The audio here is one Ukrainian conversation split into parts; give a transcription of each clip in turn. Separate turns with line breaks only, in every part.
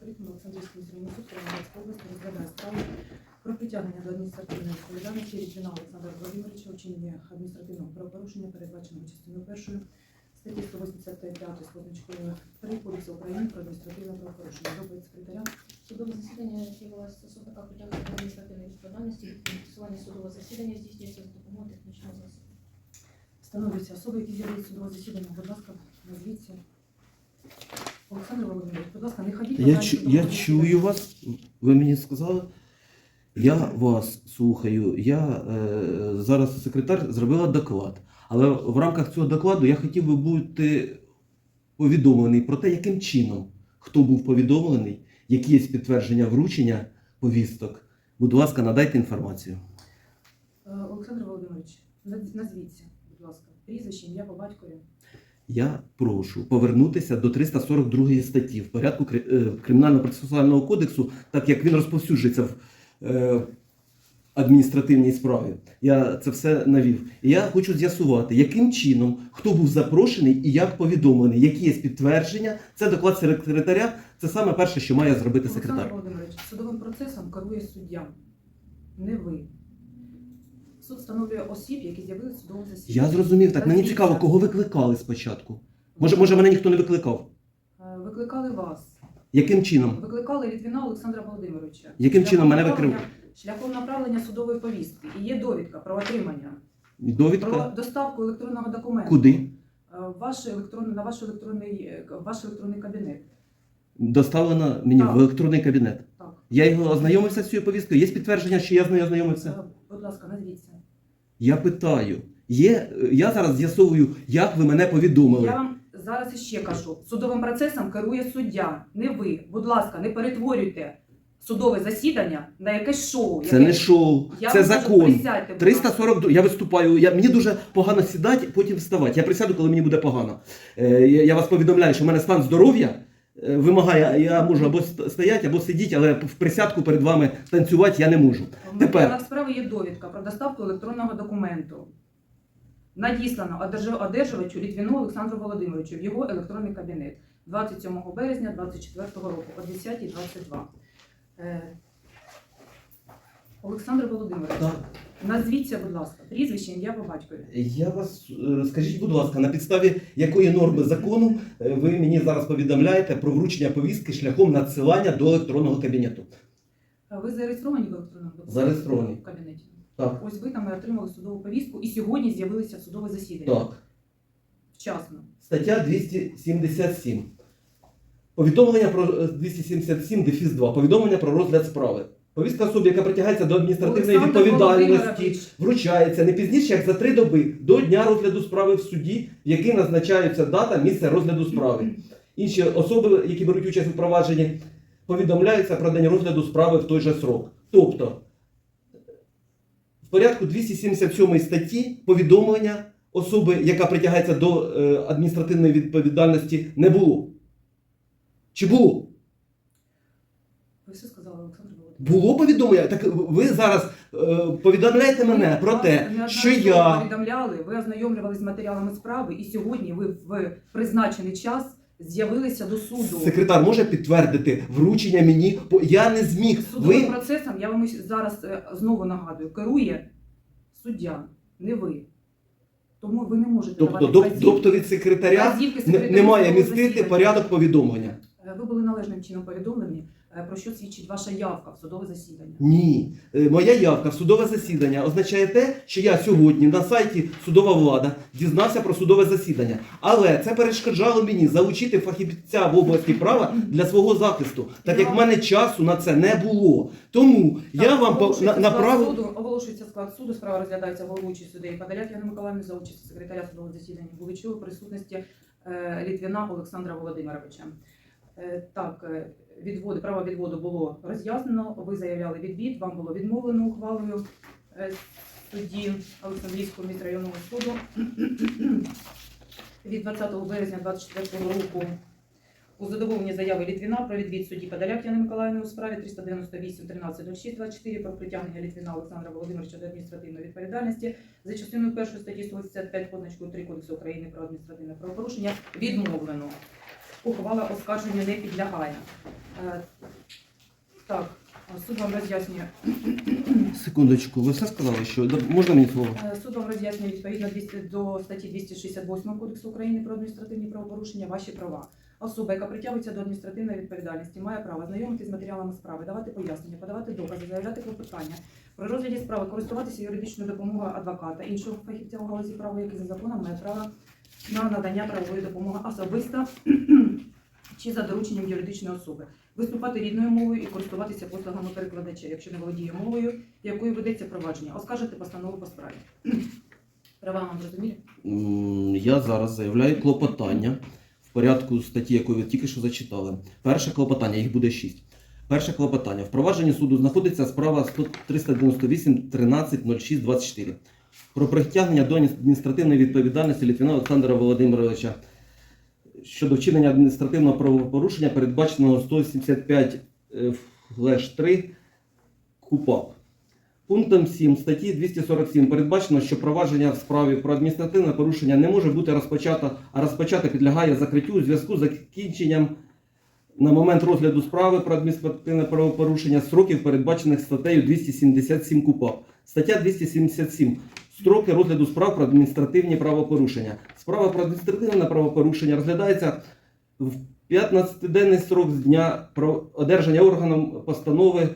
відкритим Олександрійським міськрайонним суд Кіровоградської області розглядає справу про притягнення до адміністративної відповідальності Різвіна Олександра Володимировича у вчиненні адміністративного правопорушення, передбаченого частиною першої статті 185 з позначкою 3 Кодексу України про адміністративне правопорушення. Доповідь секретаря.
Судове засідання з'явилася яка притягнута до адміністративної відповідальності. Фіксування судового засідання здійснюється за допомогою технічного засобу.
Встановлюються особи, які з'явилися судового засідання. Будь ласка, назвіться. Олександр Володимирович, будь ласка, не ходіть.
Я, чу, я чую вас, ви мені сказали. Я вас слухаю. Я е, зараз секретар зробила доклад. Але в рамках цього докладу я хотів би бути повідомлений про те, яким чином хто був повідомлений, які є підтвердження вручення повісток. Будь ласка, надайте інформацію.
Е, Олександр Володимирович, назвіться, будь ласка, прізвище, ім'я по батькові.
Я прошу повернутися до 342 статті в порядку е, Кримінально-процесуального кодексу, так як він розповсюджується в е, адміністративній справі. Я це все навів. І я хочу з'ясувати, яким чином, хто був запрошений і як повідомлений, які є підтвердження. Це доклад секретаря. Це саме перше, що має зробити
Олександр
секретар.
Володимирович, судовим процесом керує суддя, не ви. Суд встановлює осіб, які з'явилися в судовому засіданні.
Я зрозумів. Так мені цікаво, кого викликали спочатку. Може, може, мене ніхто не викликав.
Е, Викликали вас.
Яким чином?
Викликали Літвіна Олександра Володимировича.
Яким чином мене
направлення- Шляхом направлення судової повістки. І є довідка про отримання, про доставку електронного документу.
Куди?
Е, в Ваш електронний, на ваш електронний, е, ваш електронний кабінет.
Доставлена мені
Так.
в електронний кабінет.
Так.
Я його ознайомився з цією повісткою. Є підтвердження, що я з нею ознайомився.
Е, Будь ласка, назвіться.
Я питаю. Є, я зараз з'ясовую, як ви мене повідомили.
Я вам зараз іще кажу: судовим процесом керує суддя, не ви. Будь ласка, не перетворюйте судове засідання на якесь шоу.
Це
яке-
не шоу,
Я
це закон.
присядьте, будь ласка.
340, я виступаю. Я, мені дуже погано сідати, потім вставати. Я присяду, коли мені буде погано. Е, я, вас повідомляю, що в мене стан здоров'я вимагає, я можу або ст- стояти, або сидіти, але в присядку перед вами танцювати я не можу.
В
Тепер.
матеріалах справи є довідка про доставку електронного документу. Надіслано одерж- одержувачу Літвіну Олександру Володимировичу в його електронний кабінет 27 березня 2024 року о 10.22. Е, Олександр Володимирович,
Так.
Назвіться, будь ласка, прізвище, ім'я по батькові.
Я вас е, скажіть, будь ласка, на підставі якої норми закону е, ви мені зараз повідомляєте про вручення повістки шляхом надсилання до електронного кабінету?
Ви зареєстровані в електронному?
Зареєстровані.
в кабінеті.
Так.
Ось ви там і отримали судову повістку і сьогодні з'явилися в судове засідання.
Так.
Вчасно.
Стаття 277. Повідомлення про е, 277 дефіс 2. Повідомлення про розгляд справи. Повістка особі, яка притягається до адміністративної
Олександр
відповідальності,
Володимирович,
вручається не пізніше, як за три доби до дня розгляду справи в суді, в який назначаються дата, місце розгляду справи. Інші особи, які беруть участь у провадженні, повідомляються про день розгляду справи в той же срок. Тобто, в порядку 277 статті повідомлення особи, яка притягається до е, адміністративної відповідальності, не було. Чи було?
ви все сказали, Олександр.
Було повідомлення. Так ви зараз е, повідомляєте мене про те,
неодноразово
що я.
повідомляли, ви ознайомлювалися з матеріалами справи, і сьогодні ви в призначений час з'явилися до суду.
Секретар може підтвердити вручення мені, бо я не зміг.
Судовим
Ви
процесом, я вам зараз е, знову нагадую, керує суддя, не ви. Тому ви не можете
тобто,
давати
доб-
вказівки-
тобто від секретаря
вказівки
не,
секретарю
не має
судового
містити
засідання.
порядок повідомлення.
Е, Ви були належним чином повідомлені, про що свідчить ваша явка в судове засідання.
Ні, Е, моя явка в судове засідання означає те, що я сьогодні на сайті Судова влада дізнався про судове засідання. Але це перешкоджало мені залучити фахівця в області права для свого захисту, так як в мене часу на це не було. Тому я вам по- направив.
суду, оголошується склад суду, справа розглядається головуючий суддею Подоляк Яна Миколаївна за участі секретаря судового засідання Буличова в присутності е, Літвіна Олександра Володимировича. Е, так, е, відводи, право відводу було роз'яснено, ви заявляли відвід, вам було відмовлено ухвалою е, судді Олександрійського міськрайонного суду від 20 березня 2024 року у задоволенні заяви Літвіна про відвід судді Подоляк Яни Миколаївни у справі 398 13 06 24 про притягнення Літвіна Олександра Володимировича до адміністративної відповідальності за частиною першої статті 185 позначкою 3 Кодексу України про адміністративне правопорушення відмовлено. Ухвала оскарженню не підлягає. Е, Так, суд вам роз'яснює.
Секундочку, ви все сказали, що можна мені слово?
Е, Суд вам роз'яснює відповідно до статті 268 Кодексу України про адміністративні правопорушення ваші права. Особа, яка притягується до адміністративної відповідальності, має право знайомитися з матеріалами справи, давати пояснення, подавати докази, заявляти клопотання, при розгляді справи користуватися юридичною допомогою адвоката, іншого фахівця у галузі права, який за законом має право на надання правової допомоги особисто чи за дорученням юридичної особи, виступати рідною мовою і користуватися послугами перекладача, якщо не володіє мовою, якою ведеться провадження, оскаржити постанову по справі. Права вам зрозумілі?
Я зараз заявляю клопотання в порядку статті, яку ви тільки що зачитали. Перше клопотання, їх буде шість. Перше клопотання. В провадженні суду знаходиться справа 100 398 13 06 24 про притягнення до адміністративної відповідальності Літвіна Олександра Володимировича щодо вчинення адміністративного правопорушення, передбаченого 175 е, флеш 3 КУПАП. Пунктом 7 статті 247 передбачено, що провадження в справі про адміністративне порушення не може бути розпочато, а розпочато підлягає закриттю у зв'язку з закінченням на момент розгляду справи про адміністративне правопорушення строків, передбачених статтею 277 КУПАП. Стаття 277. Строки розгляду справ про адміністративні правопорушення. Справа про адміністративне правопорушення розглядається в 15-денний строк з дня одержання органом постанови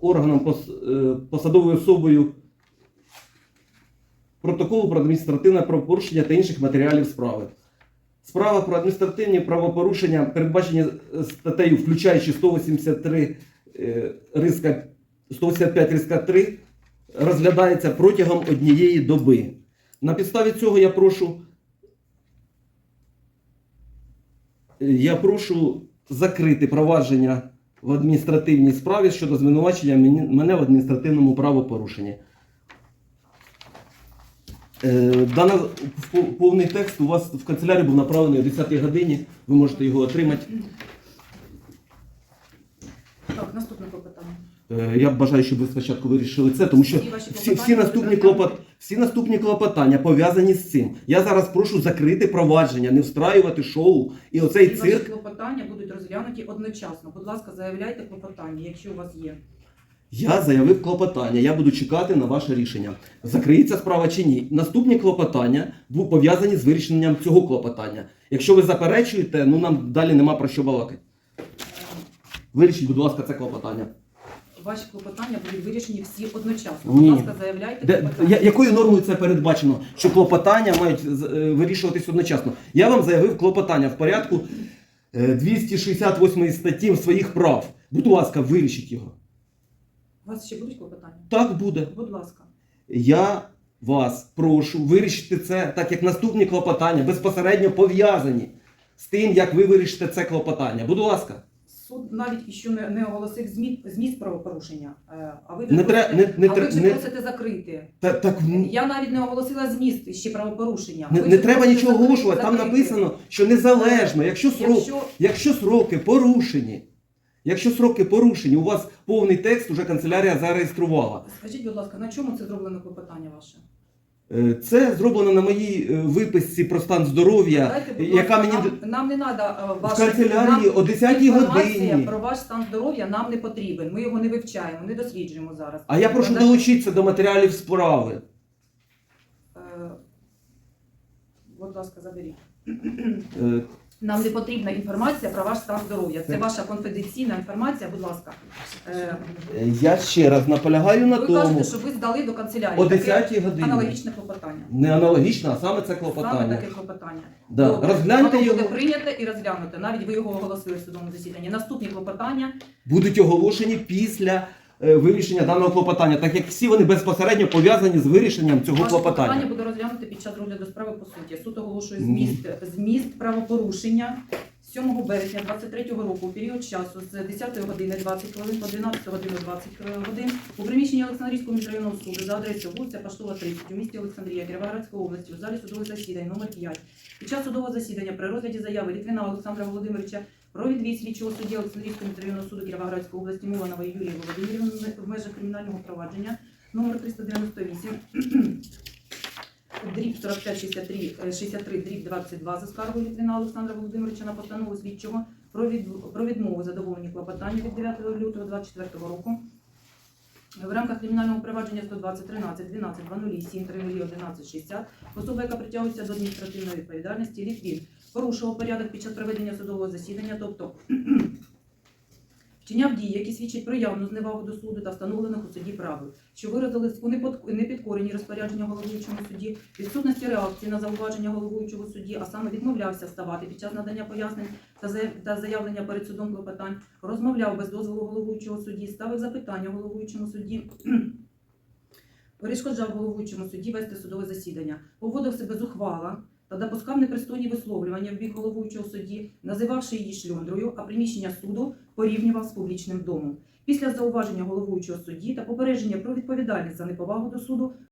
органом е, посадовою особою протоколу про адміністративне правопорушення та інших матеріалів справи. Справа про адміністративні правопорушення, передбачені е, статтею, включаючи 183 е, риска 185 риска 3, розглядається протягом однієї доби. На підставі цього я прошу. Я прошу закрити провадження в адміністративній справі щодо звинувачення мене в адміністративному правопорушенні. Е, Дана повний текст у вас в канцелярії був направлений о 10 годині. Ви можете його отримати.
Так, наступне клопотання.
Е, Я бажаю, щоб ви спочатку вирішили це, тому що
Всі
всі, наступні, клопот, всі наступні клопотання пов'язані з цим. Я зараз прошу закрити провадження, не встраювати шоу і оцей
Всі ваші
цирк.
клопотання будуть розглянуті одночасно. Будь ласка, заявляйте клопотання, якщо у вас є.
Я заявив клопотання, я буду чекати на ваше рішення. Закриється справа чи ні. Наступні клопотання бу- пов'язані з вирішенням цього клопотання. Якщо ви заперечуєте, ну нам далі нема про що балакати. Вирішіть, будь ласка, це клопотання.
Ваші клопотання будуть вирішені всі одночасно.
Ні.
Будь ласка, заявляйте
Де,
клопотання.
я- якою нормою це передбачено, що клопотання мають е, вирішуватись одночасно? Я вам заявив клопотання в порядку е, 268 статті своїх прав. Будь ласка, вирішіть його.
У вас ще будуть клопотання?
Так буде.
Будь ласка.
Я вас прошу вирішити це, так як наступні клопотання безпосередньо пов'язані з тим, як ви вирішите це клопотання. Будь ласка,
Суд навіть іще не, не оголосив зміст, зміст правопорушення. Е, А ви вже
не
просите,
треба не, не,
а ви
тре-
вже
не,
просите закрити.
та, так, м,
Я навіть не оголосила зміст ще правопорушення.
не,
Ви
не
вже
треба
просите
нічого
закрити-
оголошувати. Там
закрити.
написано, що незалежно, якщо срок,
Якщо
якщо сроки порушені, якщо сроки порушені, у вас повний текст уже канцелярія зареєструвала.
скажіть, будь ласка, на чому це зроблено клопотання ваше?
Е, Це зроблено на моїй е, виписці про стан здоров'я, яка мені
нам, нам не треба
в канцелярії о 10
інформація
годині.
про ваш стан здоров'я нам не потрібен. Ми його не вивчаємо, не досліджуємо зараз.
А я прошу
Надайте-
долучитися до матеріалів справи.
Е, Будь ласка, заберіть.
Е,
Нам не потрібна інформація про ваш стан здоров'я. Це ваша конфіденційна інформація, будь ласка. Е,
Я ще раз наполягаю на
Ви
тому.
кажете, що ви здали до канцелярії.
О
Таке
10 годині.
Аналогічне клопотання.
Не аналогічно, а саме це
Саме
клопотання.
таке клопотання.
Да.
Добре.
Розгляньте
Воно
його.
буде прийнято і розглянуто. Навіть ви його оголосили в судовому засіданні. Наступні клопотання
Будуть оголошені після вирішення даного клопотання, так як всі вони безпосередньо пов'язані з вирішенням цього
Ваше клопотання
клопотання.
буде розглянути під час розгляду справи по суті. Суд оголошує зміст, зміст правопорушення 7 березня 23 року у період часу з 10 години 20 хвилин по 12 годину 20 годин у приміщенні Олександрійського міжрайонного суду за адресою вулиця Поштова 30 у місті Олександрія Кіровоградської області у залі судових засідань номер 5 під час судового засідання при розгляді заяви Літвіна Олександра Володимировича про відвід слідчого судді Олександрійського міжрайонного суду Кіровоградської області Муланової Юлії Володимирівни в межах кримінального провадження номер 398 дріб 4563 е, 63 дріб 22 за скаргою Літвіна Олександра Володимировича на постанову слідчого про, від, про відмову задоволення клопотання від 9 лютого 2024 року. В рамках кримінального провадження 120 13 12 00 7 3 11 60 особа, яка притягується до адміністративної відповідальності, Літвін порушував порядок під час проведення судового засідання, тобто вчиняв дії, які свідчать про явну зневагу до суду та встановлених у суді правил, що виразились у непідкоренні розпорядження головуючому суді, відсутності реакції на зауваження головуючого судді, а саме відмовлявся вставати під час надання пояснень та заявлення перед судом клопотань, розмовляв без дозволу головуючого судді, ставив запитання головуючому судді. Перешкоджав головуючому судді вести судове засідання, поводив себе зухвала та допускав непристойні висловлювання в бік головуючого судді, називавши її шльондрою, а приміщення суду порівнював з публічним домом. Після зауваження головуючого судді та попередження про відповідальність за неповагу до суду